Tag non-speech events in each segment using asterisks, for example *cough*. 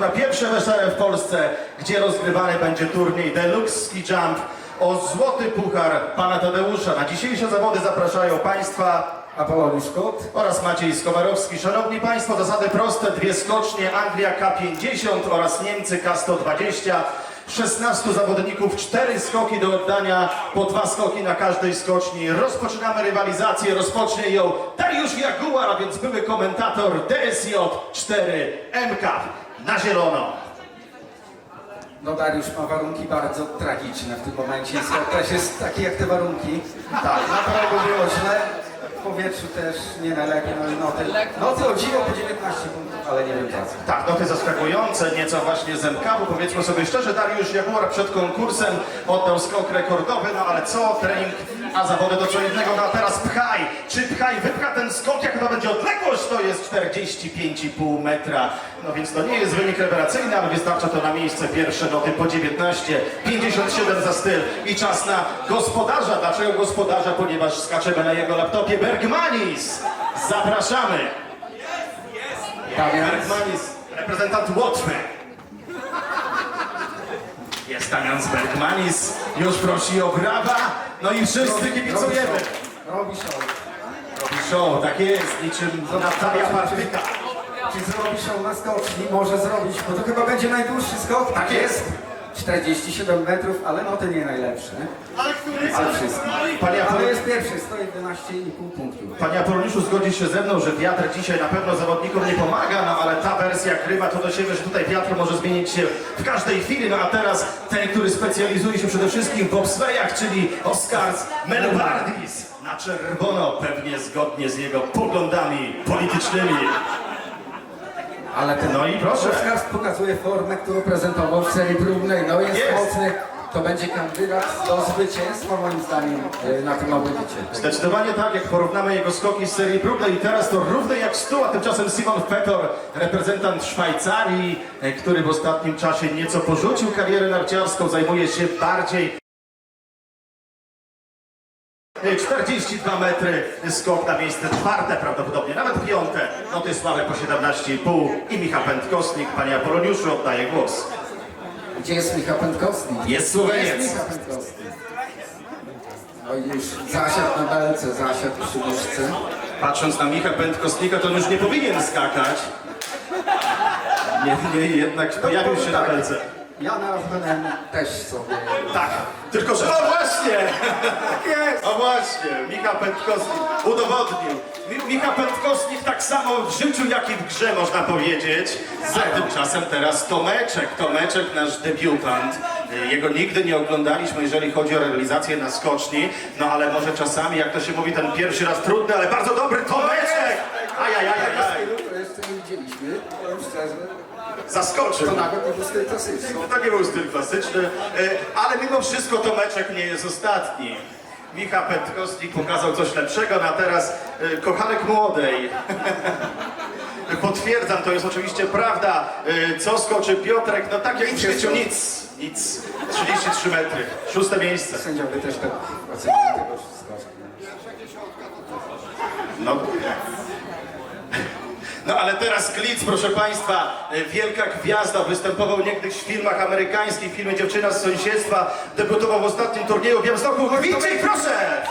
chyba pierwsze wesele w Polsce, gdzie rozgrywany będzie turniej Deluxe Ski Jump o złoty puchar pana Tadeusza. Na dzisiejsze zawody zapraszają Państwa Apoloniusz Kot. oraz Maciej Skowarowski. Szanowni Państwo, zasady proste, dwie skocznie, Anglia K50 oraz Niemcy K120. 16 zawodników, cztery skoki do oddania, po dwa skoki na każdej skoczni. Rozpoczynamy rywalizację, rozpocznie ją Dariusz Jaguar, a więc były komentator DSJ 4 MK na zielono. No Dariusz ma warunki bardzo tragiczne w tym momencie. Też jest taki jak te warunki. Tak, naprawdę było źle. W powietrzu też nie najlepiej. No i noty, noty o dziwo po 19 punktów, ale nie wiem co. Tak, noty zaskakujące, nieco właśnie z MK, bo powiedzmy sobie szczerze, Dariusz Jaguar przed konkursem oddał skok rekordowy, no ale co, trening, a zawody to co innego, no a teraz pchaj, czy pchaj, wypcha ten skok, jak to będzie odległość, to jest 45,5 metra, no więc to nie jest wynik rewelacyjny, ale wystarcza to na miejsce pierwsze noty po 19, 57 za styl i czas na gospodarza, dlaczego gospodarza, ponieważ skaczemy na jego laptopie, Bergmanis, zapraszamy. Damian, Bergmanis, reprezentant Łotwy. Jest Damian z Bergmanis, już prosi o brawa, no i wszyscy kibicujemy. Robi show. Robi show, tak jest, niczym Natalia Partyka. Czy zrobi show na skoczni? Może zrobić, bo to chyba będzie najdłuższy skok. Tak jest. 47 metrów, ale noty nie najlepsze. Ale wszystko. Panie, Ale Apol- jest pierwszy, 111,5 punktów. Panie Apoloniuszu, zgodzi się ze mną, że wiatr dzisiaj na pewno zawodnikom nie pomaga, no ale ta wersja krywa to do siebie, że tutaj wiatr może zmienić się w każdej chwili, no a teraz ten, który specjalizuje się przede wszystkim w bobslejach, czyli Oscars Melbardis na czerwono, pewnie zgodnie z jego poglądami politycznymi. Ale ten No i proszę. Oskar pokazuje formę, którą prezentował w serii próbnej. No jest, Jest. mocny. To będzie kandydat do zwycięstwa moim zdaniem e, na tym audycie. Zdecydowanie tak, jak porównamy jego skoki z serii próbnej i teraz to równy jak stół, a tymczasem Simon Petor, reprezentant Szwajcarii, e, który w ostatnim czasie nieco porzucił karierę narciarską, zajmuje się bardziej 42 metry, skok na miejsce czwarte prawdopodobnie, nawet piąte. Noty słabe po 17,5 i Michał Pętkowski, panie Apoloniuszu, oddaję głos. Gdzie jest Michał Pętkowski? Jest Słoweniec. Jest Michał. No i już zasiadł na belce, zasiadł przy nóżce. Patrząc na Micha Pętkowskiego, to on już nie powinien skakać. Nie, nie, jednak pojawił się na belce. Ja na FNM też sobie. Tak, tylko że... O właśnie! Jest! O właśnie, Micha Pętkowski udowodnił. Mi- Micha Pętkowski tak samo w życiu, jak i w grze, można powiedzieć. A tymczasem teraz Tomeczek, Tomeczek, nasz debiutant. Jego nigdy nie oglądaliśmy, jeżeli chodzi o realizację na skoczni. No ale może czasami, jak to się mówi, ten pierwszy raz trudny, ale bardzo dobry Tomeczek! Ajajajajaj, To jeszcze nie widzieliśmy, powiem szczerze. Zaskoczył. To nawet nie był styl klasyczny. No, to nie był styl klasyczny, e, ale mimo wszystko Tomeczek nie jest ostatni. Micha Pętkowski pokazał coś lepszego, no a teraz e, kochanek młodej. *laughs* Potwierdzam, to jest oczywiście prawda. E, Co skoczy Piotrek? No tak jak w życiu nic. Nic. 33 metry. Szóste miejsce. Sędziowie też tak oceniają tego wszystko. No. No ale teraz Glitz, proszę Państwa, e, wielka gwiazda, występował niegdyś w filmach amerykańskich, w filmie Dziewczyna z sąsiedztwa, debiutował w ostatnim turnieju w Białymstoku. Glitczyk, proszę!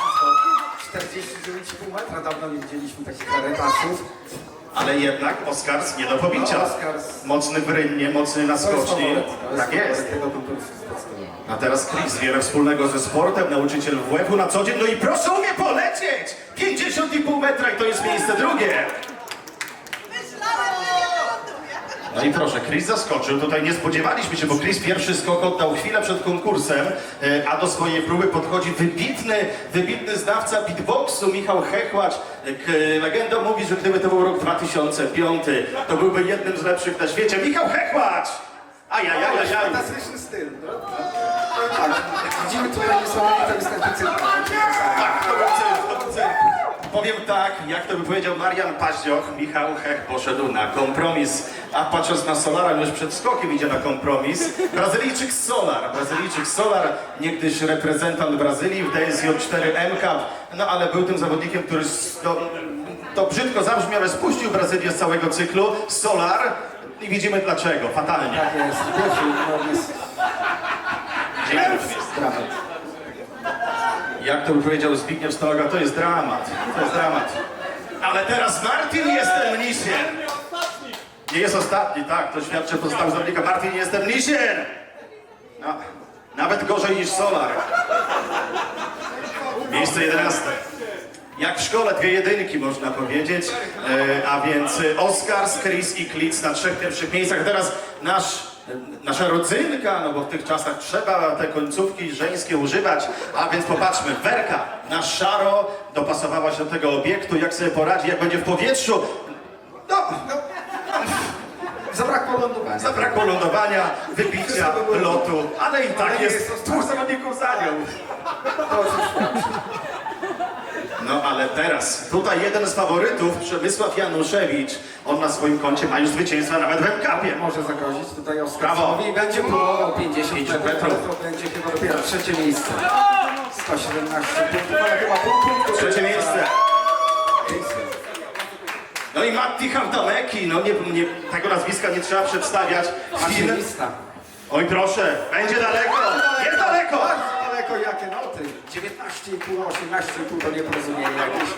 49,5 metra, dawno nie widzieliśmy takich rarytasów. Ale jednak Oscars nie do pobicia. No, Oscars. Mocny w rynnie, mocny na skoczni. Tak jest. A teraz Chris, wiele wspólnego ze sportem, nauczyciel WF-u na co dzień. No i proszę umie polecieć! 50,5 metra i to jest miejsce drugie. Myślałem, że nie wyląduję. No i proszę, Chris zaskoczył. Tutaj nie spodziewaliśmy się, bo Chris pierwszy skok oddał chwilę przed konkursem, e, a do swojej próby podchodzi wybitny, wybitny znawca beatboxu Michał Hechłacz. Legenda mówi, że gdyby to był rok 2005, to byłby jednym z lepszych na świecie. Michał Hechłacz! Ajajajajaj! Fantastyczny styl, prawda? Tak, widzimy tutaj niesamowite występy cyrku. Tak, to był cyrk, to był cyrk. Powiem tak, jak to by powiedział Marian Paździoch, Michał Hech poszedł na kompromis, a patrząc na Solara, już przed skokiem idzie na kompromis. Brazylijczyk Solar, Brazylijczyk Solar, niegdyś reprezentant Brazylii w DSJ4 MK, no ale był tym zawodnikiem, który no, to brzydko zabrzmi, ale spuścił Brazylię z całego cyklu. Solar I widzimy dlaczego, fatalnie. Tak jest, no jest Dziękuję. dramat. Jak to by powiedział Zbigniew Stoga, to jest dramat. To jest dramat. Ale teraz Martin jestem Nisier. Nie jest ostatni, tak, to świadczy pozostałych zawodnika. Martin jestem Nisier. No, nawet gorzej niż Solar. Miejsce 11. Jak w szkole, dwie jedynki można powiedzieć, e, a więc Oscars, Chris i Klitz na trzech pierwszych miejscach. Teraz nasz, nasza rodzynka, no bo w tych czasach trzeba te końcówki żeńskie używać, a więc popatrzmy, Werka na szaro dopasowała się do tego obiektu, jak sobie poradzi, jak będzie w powietrzu. No, no. Zabrakło lądowania. zabrakło lądowania, wybicia, lotu, ale i tak jest jest twór zawodników za nią. To już świadczy. No ale teraz, tutaj jeden z faworytów, Przemysław Januszewicz, on na swoim koncie ma już zwycięstwa nawet w MKP. Może zagrozić tutaj Brawo. Oscarowi i będzie próbował 50 50 metrów, metrów. to będzie chyba dopiero trzecie miejsce. 117 punktów, ale chyba pół punktu. Trzecie miejsce. No i Matti Hamtameki, no nie, nie, tego nazwiska nie trzeba przedstawiać. Fin. Maszynista. Oj proszę, będzie daleko, jest daleko. Jakie noty. 19,5, 18,5 to nieporozumienie jakieś.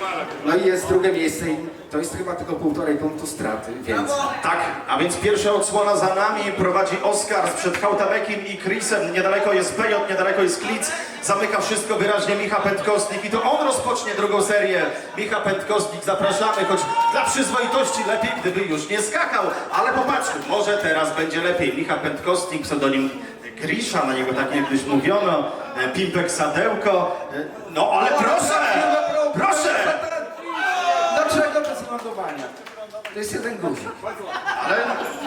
No i jest drugie miejsce i to jest chyba tylko półtorej punktu straty, więc... Tak, a więc pierwsza odsłona za nami prowadzi Oskar przed Hautamekiem i Chrisem. Niedaleko jest Pejot, niedaleko jest Klic. Zamyka wszystko wyraźnie Micha Pętkostnik i to on rozpocznie drugą serię. Micha Pętkostnik, zapraszamy, choć dla przyzwoitości lepiej, gdyby już nie skakał. Ale popatrzmy, może teraz będzie lepiej. Micha Pętkostnik, pseudonim Grisza, na niego tak niegdyś mówiono. E, Pimpek Sadełko. E, No ale proszę, proszę! Dlaczego bez lądowania? To jest jeden guzik. Ale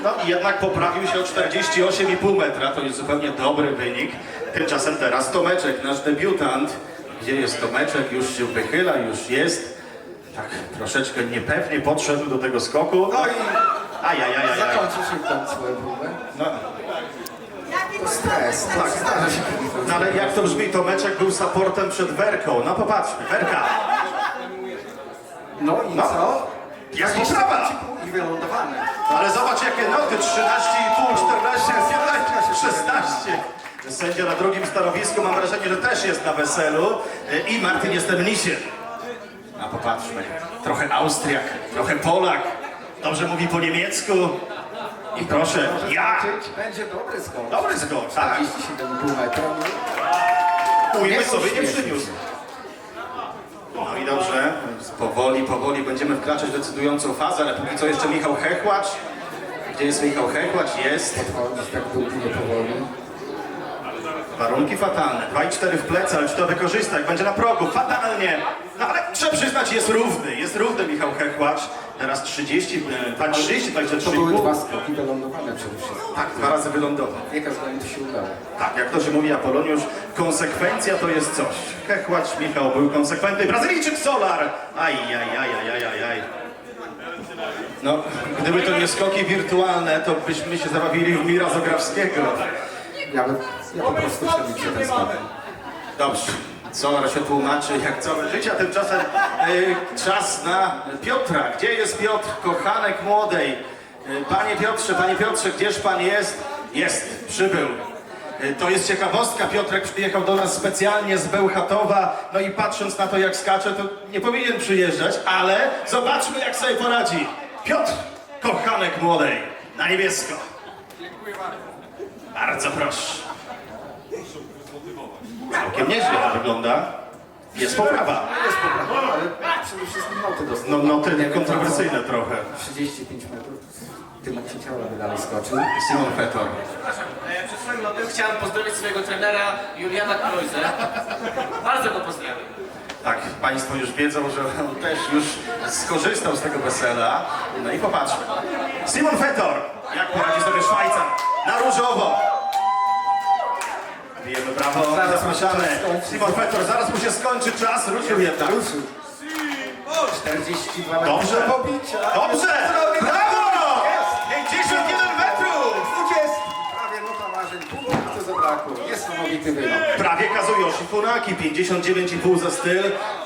no, jednak poprawił się o 48,5 metra, to jest zupełnie dobry wynik. Tymczasem teraz Tomeczek, nasz debiutant. Gdzie jest Tomeczek? Już się wychyla, już jest. Tak, troszeczkę niepewnie podszedł do tego skoku. No i Ajajajajaj. zakończył szybko swoją próbę. No, To stres, tak, zdarza się kiedyś. no ale jak to brzmi, Tomeczek był supportem przed Werką. No popatrzmy, Werka. No i No. co? 20 poprawa. I. Ale zobacz jakie noty, 13,5, 14, 15, 16. Sędzia na drugim stanowisku, mam wrażenie, że też jest na weselu. I Martin Jestemnisie. A popatrzmy, trochę Austriak, trochę Polak. Dobrze mówi po niemiecku. I proszę, ja! Będzie dobry skok. Dobry skok, tak. 47,5 metra. Ujmy sobie nie przyniósł. No i dobrze, powoli, powoli będziemy wkraczać w decydującą fazę, ale póki co jeszcze Michał Hechłacz. Gdzie jest Michał Hechłacz? Jest. Podchodzić tak długo, powoli. Warunki fatalne. 2 i 4 w plecy, ale czy to wykorzysta? Jak będzie na progu? Fatalnie. No ale trzeba przyznać, jest równy. Jest równy Michał Hechłacz. Teraz 30, e, tak 30, To były 23,5. dwa skoki wylądowane przede wszystkim. Tak, dwa razy wylądował. Nie każdemu to się udało. Tak, jak to się mówi Apoloniusz, konsekwencja to jest coś. Hechłacz Michał był konsekwentny. Brazylijczyk Solar! Aj, aj, aj, aj, aj, aj, aj. No, gdyby to nie skoki wirtualne, to byśmy się zabawili w Mira Zografskiego. Ja, bym, ja po prostu przeliczę ten skok. Dobrze. Solar się tłumaczy jak całe życie, a tymczasem e, czas na Piotra. Gdzie jest Piotr, kochanek młodej? E, panie Piotrze, panie Piotrze, gdzież pan jest? Jest, przybył. E, To jest ciekawostka, Piotrek przyjechał do nas specjalnie z Bełchatowa, no i patrząc na to jak skacze, to nie powinien przyjeżdżać, ale zobaczmy jak sobie poradzi. Piotr, kochanek młodej, na niebiesko. Bardzo proszę. Całkiem nieźle to wygląda. Jest poprawa. Jest poprawa, ale przede wszystkim noty dostał. No, no Nie te kontrowersyjne trochę. 35 metrów. Tym ci ciała by dalej skoczył. Simon Fetor. E, Przed swoim lotem chciałem pozdrowić swojego trenera Juliana Krojze. Bardzo go pozdrawiam. Tak, Państwo już wiedzą, że on też już skorzystał z tego wesela. No i popatrzmy. Simon Fetor. Jak poradzi sobie Szwajcar? Na różowo. Bijemy brawo, Zaraz zapraszamy. Simon Fetor, zaraz mu się skończy czas, ruszył jednak. Ruszył. 42 metry Dobrze, do pobicia. dobrze, brawo! 51 metrów! 20. Prawie nota marzeń. Pół punktu zabrakło. Niesamowity wylot. Prawie Kazuyoshi Funaki, 59,5 za styl.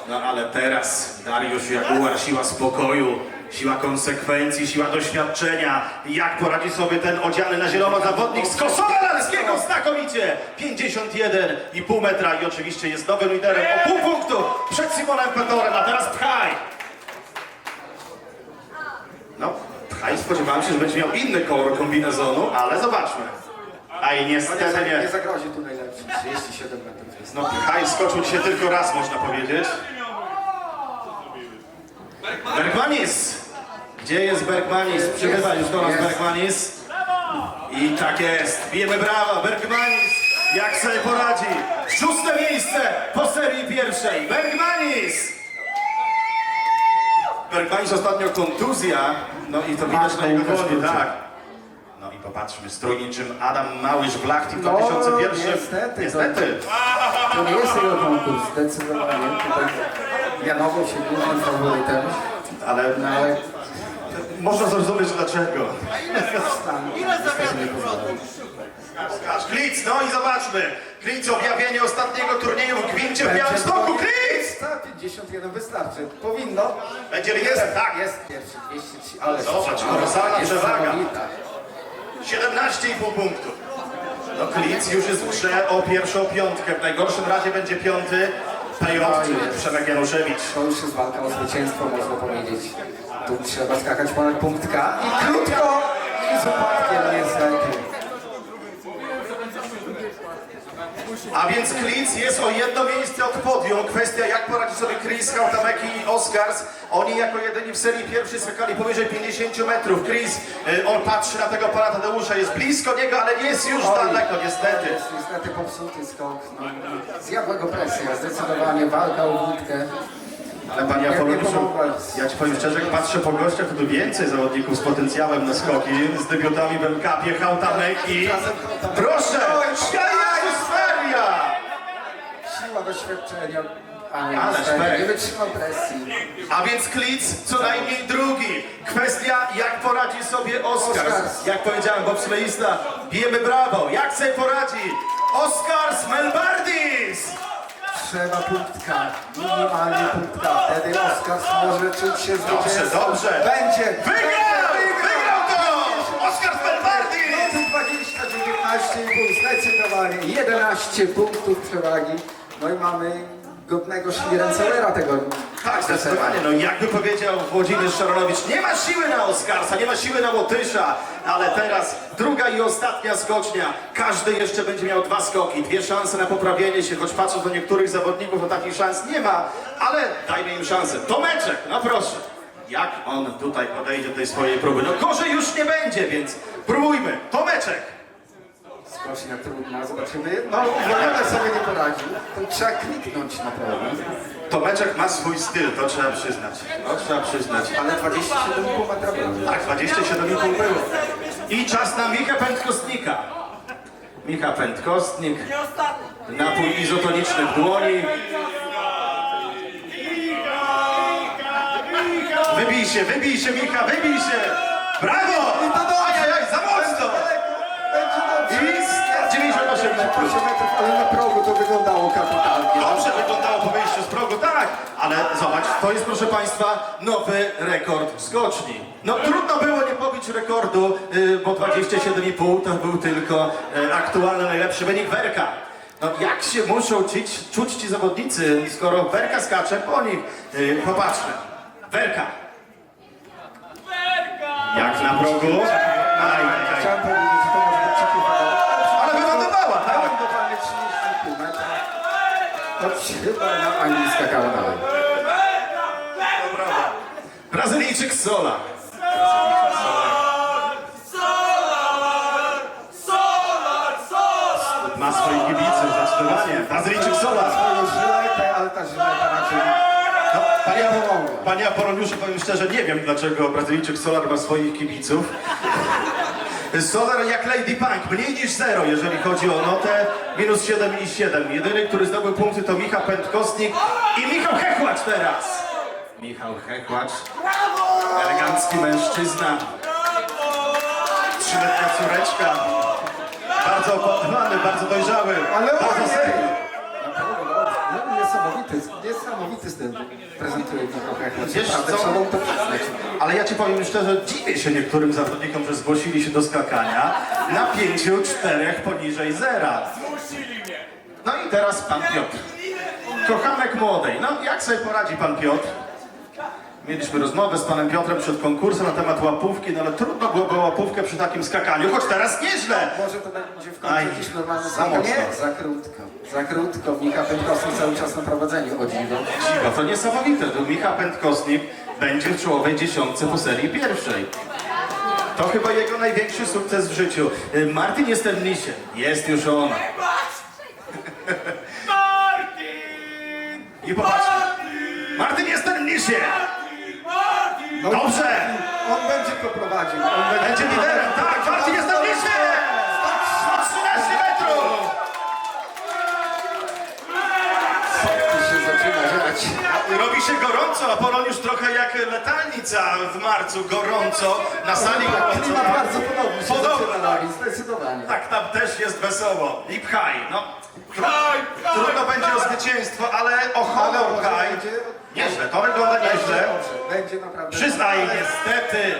No ale teraz Dariusz Jaguar, siła spokoju. Siła konsekwencji, siła doświadczenia. Jak poradzi sobie ten odziany na zielono zawodnik z Kosowa Lalskiego znakomicie! 51,5 metra i oczywiście jest nowym liderem o pół punktu przed Simonem Petorem, a teraz Pchaj! No, Pchaj spodziewałem się, że będzie miał inny kolor kombinezonu, ale zobaczmy. A i nie, niestety nie. nie zagrozi tu najlepszy. 37 metrów jest. No Pchaj skoczył dzisiaj tylko raz, można powiedzieć. Bergmanis! Gdzie jest Bergmanis? Przybywa już do nas. Bergmanis. I tak jest. Bijemy brawa. Bergmanis jak sobie poradzi. Szóste miejsce po serii pierwszej. Bergmanis! Bergmanis ostatnio kontuzja. No i to widać na jego dłoni, tak. No i popatrzmy, strój niczym Adam Małysz Blachty w No, 2001. niestety, niestety. To nie jest jego konkurs, zdecydowanie. Tutaj Janowo się głównym faworytem, Ale no ale można zrozumieć dlaczego. niestety nie pozwala. Skacz, Klic, no i zobaczmy. Klic, objawienie ostatniego turnieju w Gwincie w Białymstoku. Klic! Tak, 51 wystarczy. Powinno. Będzie Jest, tak. jest pierwszy, 203, ale Zobacz, strzała kolosalna jest przewaga. niesamowita. 17,5 punktów. No Klic już jest w grze o pierwszą piątkę. W najgorszym razie będzie piąty Pejot, czy Przemek Januszewicz. To już jest walka o zwycięstwo, można powiedzieć. Tu trzeba skakać ponad punkt K i krótko i z upadkiem niestety. A więc Klic jest o jedno miejsce od podium. Kwestia jak poradzi sobie Chris, Hautameki i Oscars. Oni jako jedyni w serii pierwszej skakali powyżej 50 metrów. Chris, y, on patrzy na tego pana Tadeusza, jest blisko niego, ale nie jest już Oj, daleko niestety. Jest niestety popsuty skok. No, zjadła go presja, zdecydowanie walka o wódkę. Ale panie pomogła. ja ci powiem szczerze, jak patrzę po gościach, to tu więcej zawodników z potencjałem na skoki, z debiutami w MKP, Hautameki. Proszę, Jezus Feria! Siła doświadczenia. Ale szpek. nie wytrzymał presji. A więc Klic co najmniej drugi. Kwestia, jak poradzi sobie. Oscars. Jak powiedziałem, bobsleista, bijemy brawo. Jak sobie poradzi Oscars Melbardis? Trzeba punktka, minimalnie punktka. Wtedy Oskar może czuć się zwycięzcą. dobrze. Będzie. Wygrał! Wygrał to! No to 20, 19,5 zdecydowanie. 11 punktów przewagi. No i mamy godnego Schmierencellera tego. Tak, zdecydowanie. No jakby powiedział Włodzimierz Szaronowicz, nie ma siły na Oskarsa, nie ma siły na Łotysza, ale teraz druga i ostatnia skocznia. Każdy jeszcze będzie miał dwa skoki, dwie szanse na poprawienie się, choć patrząc do niektórych zawodników, to takich szans nie ma, ale dajmy im szansę. Tomeczek, no proszę. Jak on tutaj podejdzie do tej swojej próby? No gorzej już nie będzie, więc próbujmy. Tomeczek. Skocznia trudna, zobaczymy. No, Wolone sobie nie poradził. To trzeba kliknąć naprawdę. Tomeczek ma swój styl, to trzeba przyznać. To trzeba przyznać. Ale 27,5 metra było. Tak, 27,5 było. I czas na Micha Pętkostnika. Micha Pętkostnik. Napój izotoniczny w dłoni. Wybij się, wybij się Micha, wybij się! Brawo! 8 metrów, ale na progu to wyglądało kapitalnie. Dobrze wyglądało po wyjściu z progu, tak, ale zobacz, to jest proszę Państwa nowy rekord skoczni. No trudno było nie pobić rekordu, y, bo 27,5 to był tylko y, aktualny najlepszy wynik Werka. No jak się muszą czuć, czuć ci zawodnicy, skoro Werka skacze po nich? Y, Popatrzmy. Werka. Jak na progu? Chyba na Anglii skakała dalej. Brazylijczyk Sola. Ma swoich kibiców, zdecydowanie. Brazylijczyk Sola. Swoją żyletę, ale ta żyleta raczej No, panie Apoloniuszu, powiem szczerze, nie wiem dlaczego Brazylijczyk Solar ma swoich kibiców. Solar jak Lady Punk, mniej niż zero, jeżeli chodzi o notę, minus 7,7. Jedyny, który zdobył punkty to Michał Pętkostnik i Michał Hechłacz teraz. Michał Hechłacz, elegancki mężczyzna, trzyletnia córeczka, bardzo opłatowany, bardzo dojrzały, Ale bardzo ojej! Jest niesamowity styl. Prezentuje Hechler. Wiesz co? trzeba mu to przyznać. Ale ja ci powiem szczerze, dziwię się niektórym zawodnikom, że zgłosili się do skakania na pięciu, czterech poniżej zera. No i teraz pan Piotr. Kochanek młodej. No jak sobie poradzi pan Piotr? Mieliśmy rozmowę z panem Piotrem przed konkursem na temat łapówki, no ale trudno byłoby o łapówkę przy takim skakaniu, choć teraz nieźle. Może to będzie w końcu Aj, jakiś normalny za mocno. Nie, za krótko. Za krótko. Michał Pękowski cały czas na prowadzeniu o dziwo. Dziwo, to niesamowite, że Michał Pętkowski będzie w czołowej dziesiątce po serii pierwszej. To chyba jego największy sukces w życiu. Y, Martin jest ten. Jest już on. Martin! I popatrz. Martin jest ten lisie. No, Dobrze. On będzie go prowadził. On Będzie liderem. Tak, Martin jest ten lisie. 113 metrów. Tu się zaczyna dziać. Robi się gorąco, a Polon już trochę jak letalnica w marcu. Gorąco. Na sali gorąco. Klimat bardzo podobny się Podobny, zaczyna tak. robić, zdecydowanie. Tak, tam też jest wesoło. I pchaj, no. Pchaj, pchaj, Trudno będzie o zwycięstwo, ale o honor Ale pchaj. będzie- Nieźle, to wygląda nieźle. Będzie naprawdę. Przyznaj, niestety.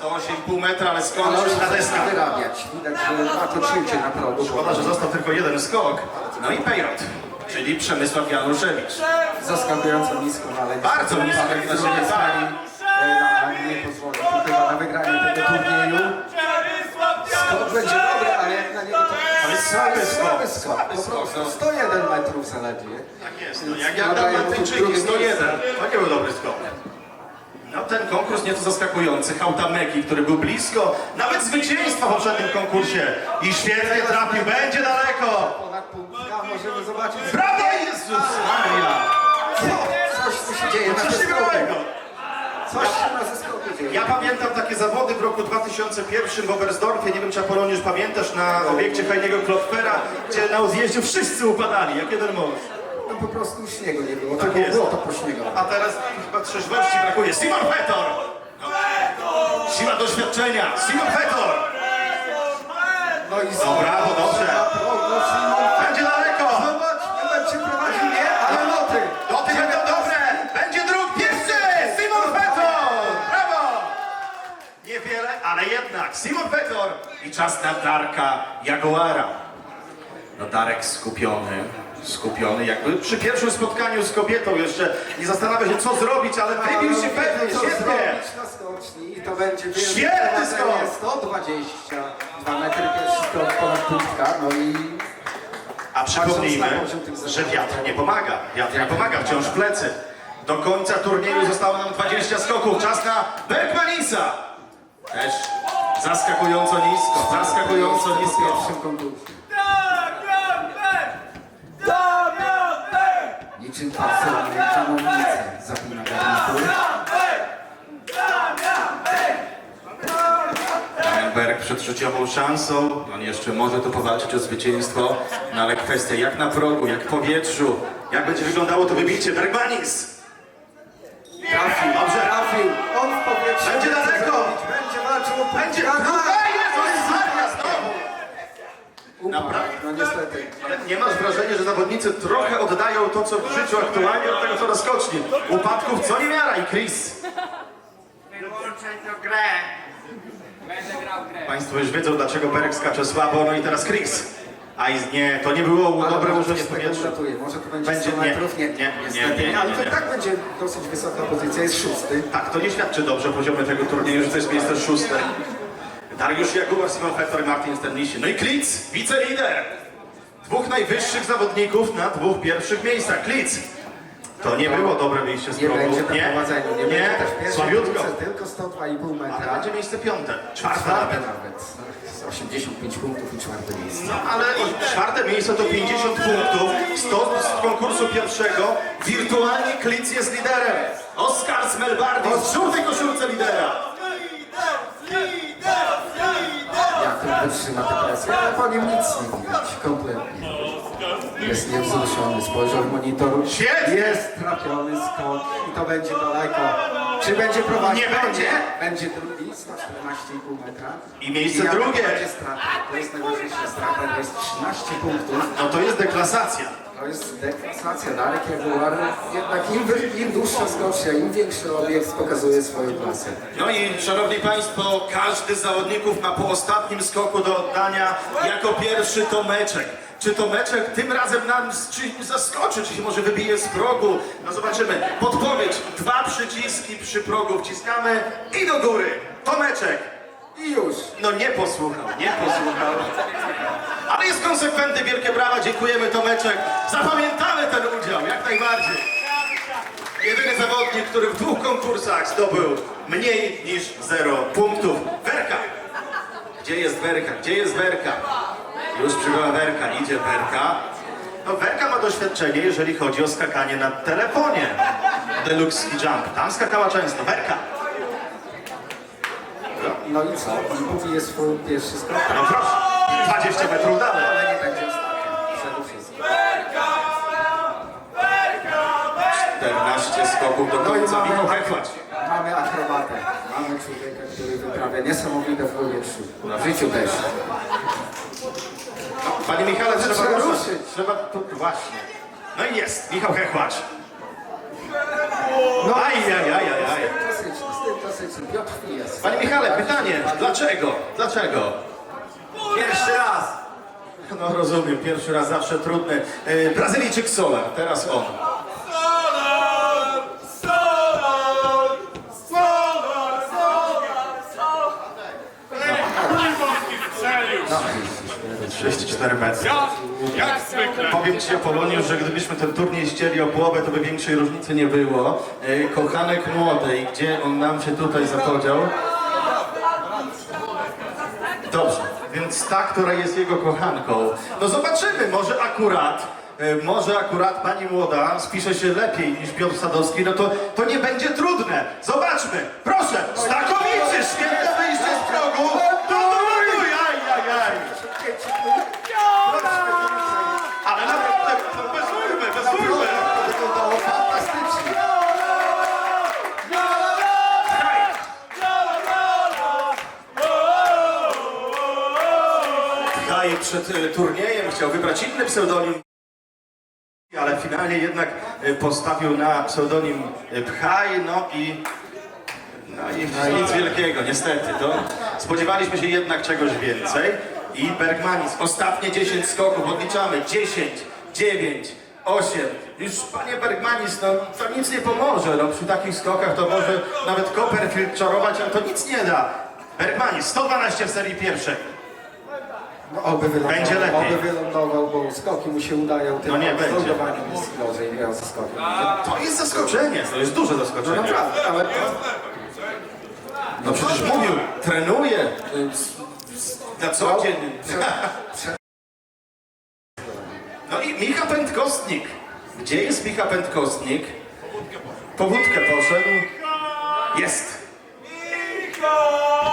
108,5 metra, ale skończył się na wyrabiać. Widać, że ma to czucie na progu. Szkoda, że został tylko jeden skok. No i Pejrot, czyli Przemysław Januszewicz. Zaskakująco nisko, ale... Bardzo nisko, jak na siebie skali. Nie pozwolę tutaj na wygranie tego turnieju. Słaby skok, Słaby skok, po prostu no. 101 metrów zaledwie. Tak jest, no jak ja dam Maltyńczyki 101, to nie był dobry skok. No ten konkurs nieco zaskakujący, Hautameki, który był blisko nawet zwycięstwa w poprzednim konkursie i świetnie trafił, będzie daleko. Ponad punktka możemy zobaczyć... Brawo Jezus Maria! Co? Coś tu się dzieje na Coś ciekawego. Coś się na zeskoku dzieje. Ja pamiętam takie zawody w roku 2001 w Oberstdorfie, nie wiem czy Apoloniusz pamiętasz, na obiekcie Hajniego Klopfera, gdzie na zjeździe wszyscy upadali, jak jeden mąż. No po prostu śniegu nie było, Tak było to pośniegowe. A teraz chyba trzeźwości brakuje. Simon Fetor! Siła doświadczenia, Simon Fetor! No i No brawo, dobrze. No Simon, czas na Darka Jaguara. No Darek skupiony, skupiony, jakby przy pierwszym spotkaniu z kobietą jeszcze nie zastanawia się co zrobić, ale wybił się pewnie, co świetnie! zrobić na skoczni i to będzie wielkie Świetny prowadzenie, skok! 122 metry pierwszy skok ponad no i A przypomnijmy, że wiatr nie pomaga. Wiatr nie pomaga, wciąż w plecy. Do końca turnieju zostało nam 20 skoków. Czas na Bergmanisa. Też zaskakująco nisko, zaskakująco nisko. Niczym pasowe kanownice zapina garnitur. Berg przed trzeciową szansą. On jeszcze może tu powalczyć o zwycięstwo. No ale kwestia jak na progu, jak w powietrzu. Jak będzie wyglądało to wybicie. Bergmanis. Nie masz wrażenia, że zawodnicy trochę oddają to, co w życiu aktualnie od tego, co na skoczni. Upadków co nie miara i Chris. Wyłączaj tę grę. Państwo już wiedzą, dlaczego Berek skacze słabo, no i teraz Chris. A i nie, to nie było Ale dobre może ułożenie powietrzu. uratuje. Może to będzie, Będzie- 100 nie, metrów? Nie, nie, nie, niestety. nie, nie, Ale to i tak będzie dosyć wysoka pozycja, jest szósty. Tak, to nie świadczy dobrze o poziomie tego turnieju, że to jest miejsce szóste. Dariusz Jaguar, Simon Fetor i Martin Stenlisie. No i Klitz, wicelider. Dwóch najwyższych zawodników na dwóch pierwszych miejscach. Klitz. To nie było dobre wyjście z Nie progu. będzie na Nie, prowadzeniu, nie, będzie też w pierwszej słabiutko. tylko 102,5 Ale metra. będzie miejsce piąte, czwarte Czwarte nawet. nawet. Z 85 punktów i czwarte miejsce. No ale czwarte miejsce to 50 punktów. 100 z konkursu pierwszego. Wirtualnie Klitz jest liderem. Oskar Smelbardi w żółtej koszulce lidera. Jak on wytrzyma tę presję, ale po nim nic nie widać, kompletnie. Jest niewzruszony, spojrzał w monitor. Jest trafiony skok i to będzie daleko. Czy będzie prowadził? Nie będzie. Będzie drugi, 114,5 metra. I miejsce drugie. będzie strata? To jest najważniejsza strata, to jest 13 punktów. No to jest deklasacja. To jest deklasacja. Darek Jaguar, jednak im, im dłuższa skocznia, im większy obiekt pokazuje swoją klasę. No i szanowni państwo, każdy z zawodników ma po ostatnim skoku do oddania jako pierwszy Tomeczek. Czy Tomeczek tym razem nam czy zaskoczy, czy się może wybije z progu? No zobaczymy. Podpowiedź. Dwa przyciski przy progu wciskamy i do góry. Tomeczek. I już. No nie posłuchał, nie posłuchał. Ale jest konsekwentny, wielkie brawa, dziękujemy Tomeczek. Zapamiętamy ten udział, jak najbardziej. Jedyny zawodnik, który w dwóch konkursach zdobył mniej niż 0 punktów. Werka! Gdzie jest Werka? Gdzie jest Werka? Już przybyła Werka, idzie Werka. No Werka ma doświadczenie, jeżeli chodzi o skakanie na telefonie. Deluxe Jump. Tam skakała często. Werka! No i co? I póki jest swój pierwszy skok, No proszę, 20 metrów dalej. ale nie będzie ostatni. Przede wszystkim. Werka! Werka! Werka! 14 skoków do końca. Michał Hechłacz. mamy akrobatę. Mamy człowieka, który wyprawia niesamowite w powietrzu. W życiu też. Panie Michale, trzeba, trzeba ruszyć. Trzeba, tu, właśnie. No i jest, Michał Hechłacz. No aj, aj, aj, aj, aj. Klasyczny, styl klasyczny. Piotr jest. Panie Michale, pytanie, dlaczego? Dlaczego? Pierwszy raz. No rozumiem, pierwszy raz zawsze trudny. E, Brazylijczyk Solar, teraz on. Solar! Solar! Solar! Solar! Strzelił! 34 metry. Ja, jak zwykle. Powiem Ci, Apoloniusz, że gdybyśmy ten turniej ścieli o połowę, to by większej różnicy nie było. E, Kochanek młodej, gdzie on nam się tutaj zapodział? Dobrze, więc ta, która jest jego kochanką. No zobaczymy, może akurat, e, może akurat pani młoda spisze się lepiej niż Piotr Sadowski, no to, to nie będzie trudne. Zobaczmy, proszę, znakomicie, świetne przed e, turniejem chciał wybrać inny pseudonim, ale finalnie jednak e, postawił na pseudonim e, Pchaj, no i no i nic wielkiego, niestety. To spodziewaliśmy się jednak czegoś więcej. I Bergmanis, ostatnie 10 skoków, odliczamy. 10, 9, 8. Już panie Bergmanis, no to nic nie pomoże. No, przy takich skokach to może nawet Copperfield czarować, ale to nic nie da. Bergmanis, 112 w serii pierwszej. No, oby wylądował, Będzie lepiej. Oby wylądował, bo skoki mu się udają. Tym No nie będzie. lądowaniem jest gorzej grał ze skokiem. To jest zaskoczenie, to jest duże No zaskoczenie. naprawdę, ale to... No przecież mówił, trenuje na co dzień. No i Micha Pętkostnik. Gdzie jest Micha Pętkostnik? Po wódkę poszedł. Jest. Michał!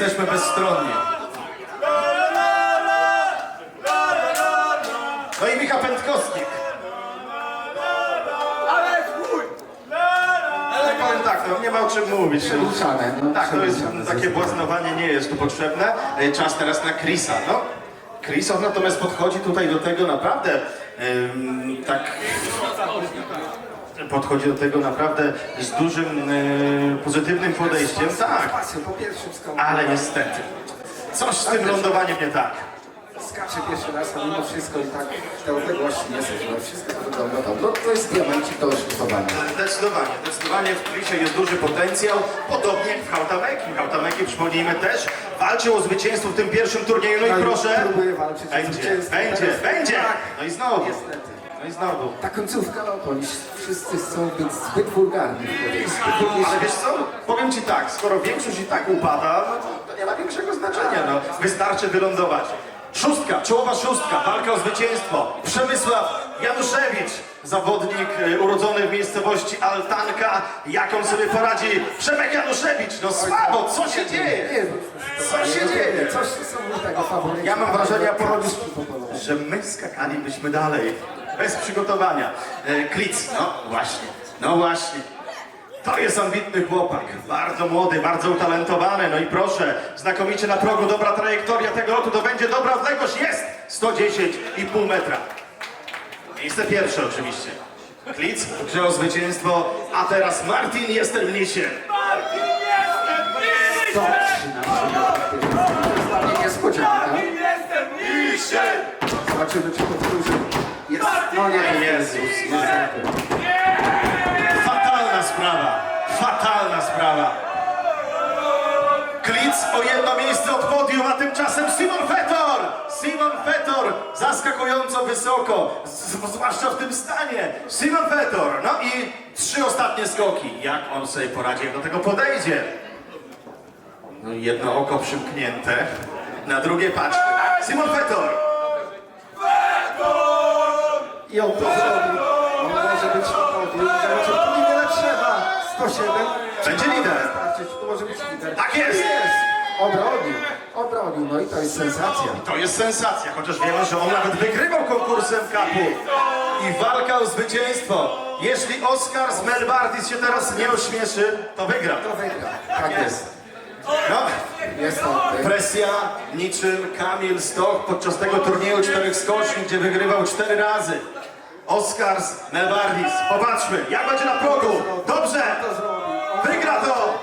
Jesteśmy bezstronni. No i Micha Pętkostnik. Ale chuj! Ale powiem tak, no nie ma o czym mówić. Przeluczane, no, Tak, to jest takie błaznowanie nie jest tu potrzebne. E, Czas teraz na Chrisa. No, Chrisow natomiast podchodzi tutaj do tego naprawdę em, tak podchodzi do tego naprawdę z dużym e, pozytywnym podejściem. Tak, Pasją po pierwszym skoku. ale niestety. Coś z tym lądowaniem nie tak. Skacze pierwszy raz, a mimo wszystko i tak te odległości nie są źle. Wszystko to wygląda dobrze. No to jest diamencik do oszlifowania. Zdecydowanie, zdecydowanie w Chrisie jest duży potencjał, podobnie jak w Hautameki. Hautameki, przypomnijmy też, walczył o zwycięstwo w tym pierwszym turnieju, no i No proszę. próbuje walczyć o Będzie, zwycięstwo. będzie, Teraz- będzie. tak. No i znowu. Niestety. No i znowu. Ta końcówka, no już wszyscy są zbyt, zbyt wulgarni. Ale wiesz co, powiem Ci tak, skoro większość i tak upada, no to, to nie ma większego znaczenia, no. Wystarczy wylądować. Szóstka, czołowa szóstka, walka o zwycięstwo. Przemysław Januszewicz, zawodnik e, urodzony w miejscowości Altanka. Jak on sobie poradzi? Przemek Januszewicz, no słabo, co się dzieje? Nie, Co się dzieje? Coś niesamowitego faworyta. Ja mam wrażenie, że my skakalibyśmy dalej, bez przygotowania. E, Klic, no właśnie, no właśnie. To jest ambitny chłopak, bardzo młody, bardzo utalentowany. No i proszę, znakomicie na progu, dobra trajektoria tego lotu, to będzie dobra odległość, jest! 110,5 metra. Miejsce pierwsze oczywiście. Klic wziął zwycięstwo, a teraz Martin. Martin jestem misiem! 113 metrów pierwszy. To dla mnie niespodzianka. Martin jestem misiem! Zobaczymy, czy powtórzy. Jest. No nie, Jezus. Fatalna sprawa, fatalna sprawa. Klic o jedno miejsce od podium, a tymczasem Simon Fetor! Simon Fetor zaskakująco wysoko, zwłaszcza w tym stanie. Simon Fetor, no i trzy ostatnie skoki. Jak on sobie poradzi, jak do tego podejdzie? No jedno oko przymknięte, na drugie patrzy. Simon Fetor! I on to zrobił. On może być podium. Zobaczymy, tu niewiele trzeba. 107. Będzie lider. Wystarczyć, Tu może być lider. Tak jest! Obronił. Obronił. No i to jest sensacja. To jest sensacja, chociaż wiemy, że on nawet wygrywał konkursem kapu i walka o zwycięstwo. Jeśli Oscar z Melbardis się teraz nie ośmieszy, to wygra. To wygra. Tak jest. No, Jest on. presja niczym Kamil Stoch podczas tego turnieju czterech skoczni, gdzie wygrywał cztery razy. Oscar z Melbardis. Popatrzmy, jak będzie na progu. Dobrze, wygra to.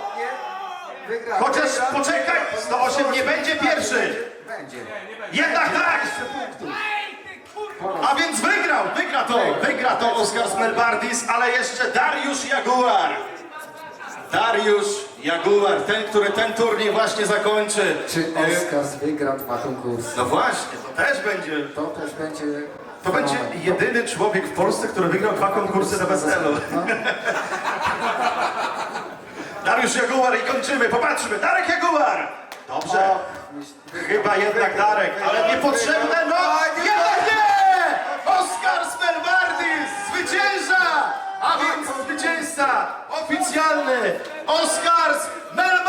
Chociaż poczekaj, 108 nie będzie pierwszy. Będzie. Jednak tak. A więc wygrał, wygra to, wygra to Oskar Smelbardis, ale jeszcze Dariusz Jaguar. Dariusz Jaguar, ten, który ten turniej właśnie zakończy. Czy Oscars wygra dwa konkursy? No właśnie, to też będzie, To też będzie... to będzie jedyny człowiek w Polsce, który wygrał dwa konkursy na weselu. No. Dariusz Jaguar i kończymy, popatrzmy, Darek Jaguar. Dobrze, chyba jednak Darek, ale niepotrzebne, no jednak nie! Oskar Smelbardis, zwycięża! A więc zwycięzca oficjalny Oskar Smelbardis!